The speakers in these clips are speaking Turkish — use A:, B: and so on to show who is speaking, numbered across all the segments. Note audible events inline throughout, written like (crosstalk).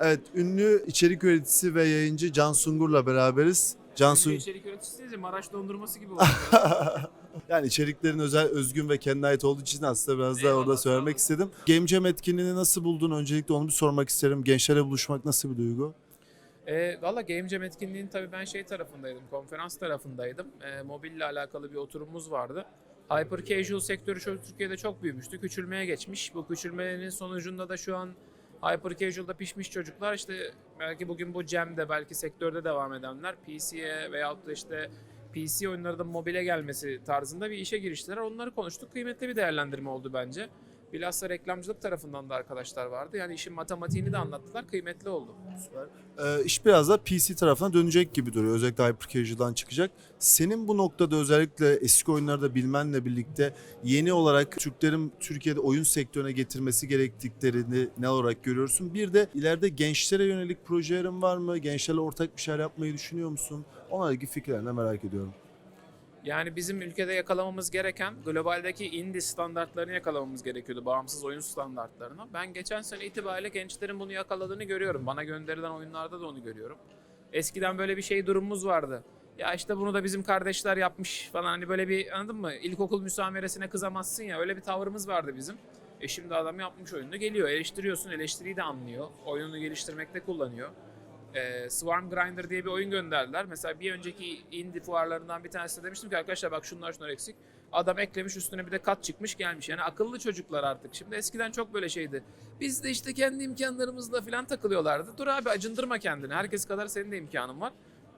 A: Evet, ünlü içerik üreticisi ve yayıncı Can Sungur'la beraberiz. Can Sungur,
B: içerik üreticisi deyince Maraş dondurması gibi oldu. (laughs)
A: yani içeriklerin özel, özgün ve kendine ait olduğu için aslında biraz da
B: Eyvallah,
A: orada
B: sağ
A: söylemek
B: olun.
A: istedim. Game Jam etkinliğini nasıl buldun? Öncelikle onu bir sormak isterim. Gençlere buluşmak nasıl bir duygu?
B: e, Valla Game Jam etkinliğinin tabii ben şey tarafındaydım, konferans tarafındaydım. E, mobille alakalı bir oturumumuz vardı. Hyper casual sektörü şu Türkiye'de çok büyümüştü. Küçülmeye geçmiş. Bu küçülmenin sonucunda da şu an Hyper casual'da pişmiş çocuklar işte belki bugün bu Jam'de belki sektörde devam edenler PC'ye veyahut da işte PC oyunları da mobile gelmesi tarzında bir işe giriştiler. Onları konuştuk. Kıymetli bir değerlendirme oldu bence. Bilhassa reklamcılık tarafından da arkadaşlar vardı. Yani işin matematiğini de anlattılar. Kıymetli oldu.
A: Ee, iş biraz da PC tarafına dönecek gibi duruyor. Özellikle Hyper çıkacak. Senin bu noktada özellikle eski oyunları da bilmenle birlikte yeni olarak Türklerin Türkiye'de oyun sektörüne getirmesi gerektiklerini ne olarak görüyorsun? Bir de ileride gençlere yönelik projelerin var mı? Gençlerle ortak bir şeyler yapmayı düşünüyor musun? Onlarla ilgili fikirlerini merak ediyorum.
B: Yani bizim ülkede yakalamamız gereken globaldeki indie standartlarını yakalamamız gerekiyordu. Bağımsız oyun standartlarını. Ben geçen sene itibariyle gençlerin bunu yakaladığını görüyorum. Bana gönderilen oyunlarda da onu görüyorum. Eskiden böyle bir şey durumumuz vardı. Ya işte bunu da bizim kardeşler yapmış falan hani böyle bir anladın mı? İlkokul müsameresine kızamazsın ya öyle bir tavrımız vardı bizim. E şimdi adam yapmış oyunu geliyor. Eleştiriyorsun eleştiriyi de anlıyor. Oyununu geliştirmekte kullanıyor. Ee, Swarm Grinder diye bir oyun gönderdiler. Mesela bir önceki indie fuarlarından bir tanesinde demiştim ki arkadaşlar bak şunlar şunlar eksik. Adam eklemiş üstüne bir de kat çıkmış gelmiş. Yani akıllı çocuklar artık. Şimdi eskiden çok böyle şeydi. Biz de işte kendi imkanlarımızla falan takılıyorlardı. Dur abi acındırma kendini. Herkes kadar senin de imkanın var.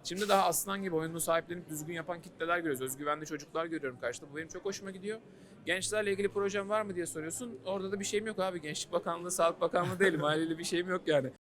B: Şimdi daha aslan gibi oyununu sahiplenip düzgün yapan kitleler görüyoruz. Özgüvenli çocuklar görüyorum karşıda. Bu benim çok hoşuma gidiyor. Gençlerle ilgili projem var mı diye soruyorsun. Orada da bir şeyim yok abi. Gençlik Bakanlığı, Sağlık Bakanlığı değilim. Haliyle bir şeyim yok yani.